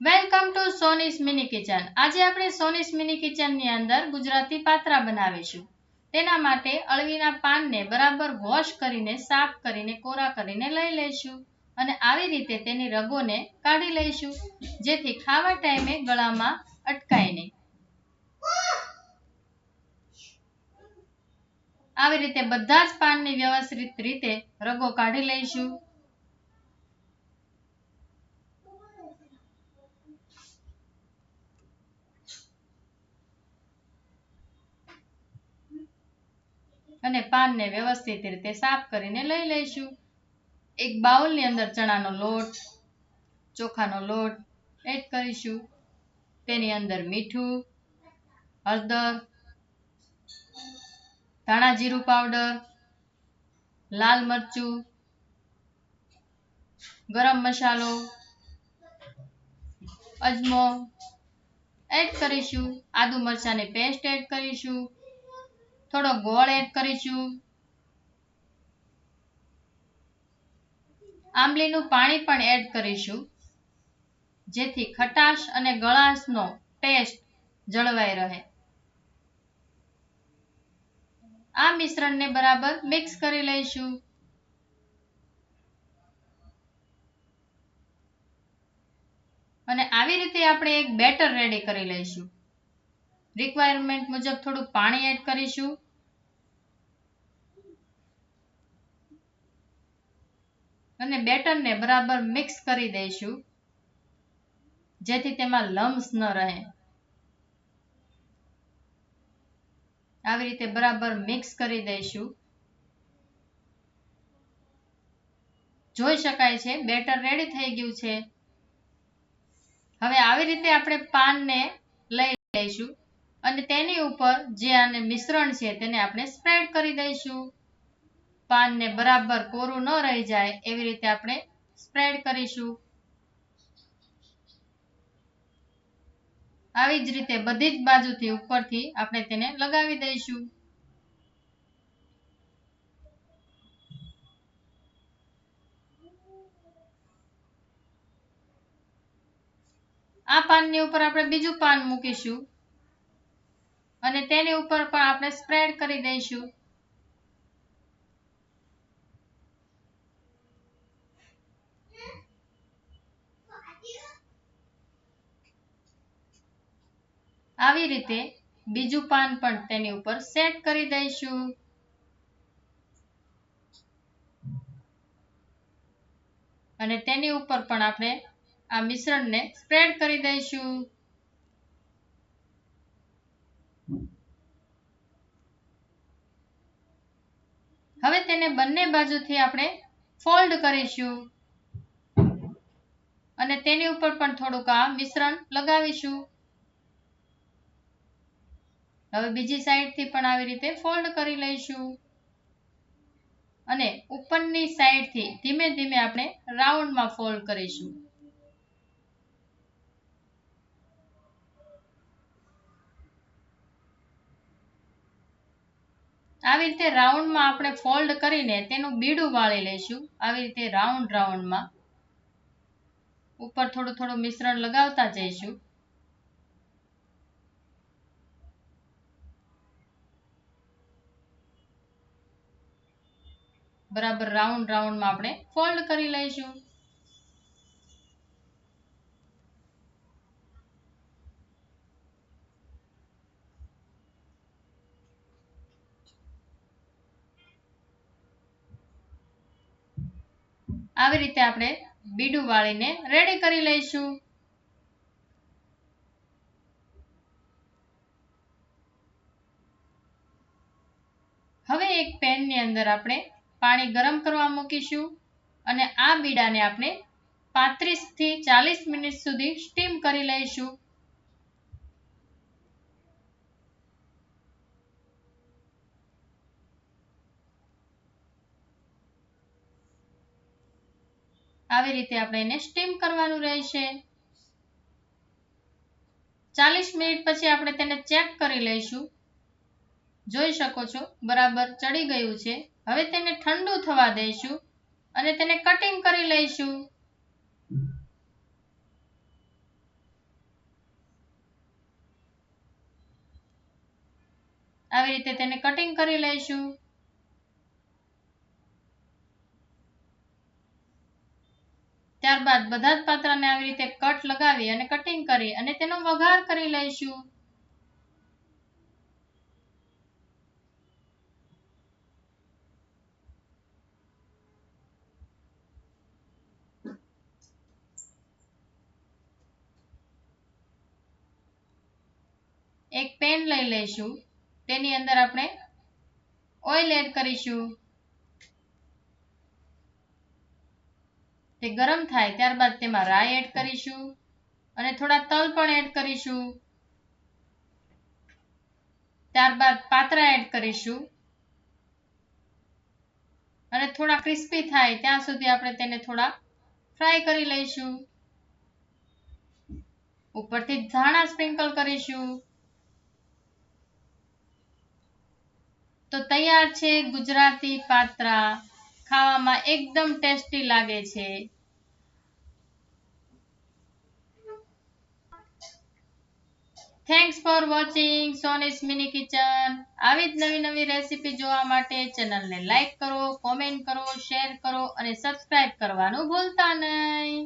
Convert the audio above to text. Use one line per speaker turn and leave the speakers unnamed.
Welcome to Soni's mini kitchen આજે આપણે Soni's mini કિચનની અંદર ગુજરાતી પાત્રા બનાવીશું. તેના માટે અળવીના પાનને બરાબર વોશ કરીને, સાફ કરીને, કોરા કરીને લઈ લઈશું અને આવી રીતે તેની રગોને કાઢી લઈશું. જેથી ખાવા ટાઈમે ગળામાં અટકાય નહીં. આવી રીતે બધા જ પાનની વ્યવસ્થિત રીતે રગો કાઢી લઈશું. અને પાનને વ્યવસ્થિત રીતે સાફ કરીને લઈ લઈશું. એક બાઉલની અંદર ચણાનો લોટ, ચોખાનો લોટ એડ કરીશું. તેની અંદર મીઠું, હળદર, ધાણા જીરું પાવડર, લાલ મરચું, ગરમ મસાલો, અજમો એડ કરીશું. આદુ મરચાંની પેસ્ટ એડ કરીશું. થોડો ગોળ એડ કરીશું. આંબલીનું પાણી પણ એડ કરીશું. જેથી ખટાશ અને ગળાશનો ટેસ્ટ જળવાઈ રહે. આ મિશ્રણને બરાબર મિક્સ કરી લઈશું. અને આવી રીતે આપણે એક બેટર રેડી કરી લઈશું. રિક્વાયરમેન્ટ મુજબ થોડું પાણી એડ કરીશું. અને બેટરને બરાબર મિક્સ કરી દઈશું. જેથી તેમાં લમ્સ ન રહે. આવી રીતે બરાબર મિક્સ કરી દઈશું. જોઈ શકાય છે, બેટર રેડી થઈ ગયું છે. હવે આવી રીતે આપણે પાનને લઈ લઈશું. અને તેની ઉપર જે આને મિશ્રણ છે તેને આપણે સ્પ્રેડ કરી દઈશું. પાનને બરાબર કોરું ન રહી જાય એવી રીતે આપણે સ્પ્રેડ કરીશું. આવી જ રીતે બધી જ બાજુથી ઉપરથી આપણે તેને લગાવી દઈશું. આ પાનની ઉપર આપણે બીજું પાન મૂકીશું. અને તેની ઉપર પણ આપણે સ્પ્રેડ કરી દઈશું. આવી રીતે બીજું પાન પણ તેની ઉપર સેટ કરી દઈશું. અને તેની ઉપર પણ આપણે આ મિશ્રણને સ્પ્રેડ કરી દઈશું હવે તેને બંને બાજુથી આપણે ફોલ્ડ કરીશું. અને તેની ઉપર પણ થોડુંક આ મિશ્રણ લગાવીશું. હવે બીજી સાઈડથી પણ આવી રીતે ફોલ્ડ કરી લઈશું. અને ઉપરની સાઈડથી ધીમે ધીમે આપણે રાઉન્ડમાં ફોલ્ડ કરીશું. આવી રીતે રાઉન્ડમાં આપણે ફોલ્ડ કરીને તેનું બીડું વાળી લઈશું. આવી રીતે રાઉન્ડ રાઉન્ડમાં ઉપર થોડું થોડું મિશ્રણ લગાવતા જઈશું. બરાબર રાઉન્ડ રાઉન્ડમાં આપણે ફોલ્ડ કરી લઈશું. આવી રીતે આપણે બીડું વાળીને રેડી કરી લઈશું. હવે એક પેનની અંદર આપણે પાણી ગરમ કરવા મૂકીશું અને આ બીડાને આપણે પાંત્રીસથી ચાલીસ મિનિટ સુધી સ્ટીમ કરી લઈશું. આવી રીતે આપણે એને સ્ટીમ કરવાનું રહેશે. ચાલીસ મિનિટ પછી આપણે તેને ચેક કરી લઈશું. જોઈ શકો છો, બરાબર ચડી ગયું છે. હવે તેને ઠંડુ થવા દઈશું અને તેને કટિંગ કરી લઈશું. આવી રીતે તેને કટિંગ કરી લઈશું. ત્યારબાદ બધા જ પાત્રને આવી રીતે કટ લગાવી અને કટિંગ કરી અને તેનો વઘાર કરી લઈશું. એક પેન લઈ લઈશું. તેની અંદર આપણે ઓઇલ એડ કરીશું. તે ગરમ થાય ત્યારબાદ તેમાં રાઈ એડ કરીશું અને થોડા તલ પણ એડ કરીશું. ત્યારબાદ પાત્રા એડ કરીશું. અને થોડા ક્રિસ્પી થાય ત્યાં સુધી આપણે તેને થોડા ફ્રાય કરી લઈશું. ઉપરથી ધાણા સ્પ્રિંકલ કરીશું. તો તૈયાર છે ગુજરાતી પાત્રા. ખાવામાં એકદમ ટેસ્ટી લાગે છે. Thanks for watching Soni's mini kitchen આવી જ નવી નવી રેસીપી જોવા માટે ચેનલને લાઈક કરો કોમેન્ટ કરો શેર કરો અને સબસ્ક્રાઇબ કરવાનું ભૂલતા નહીં.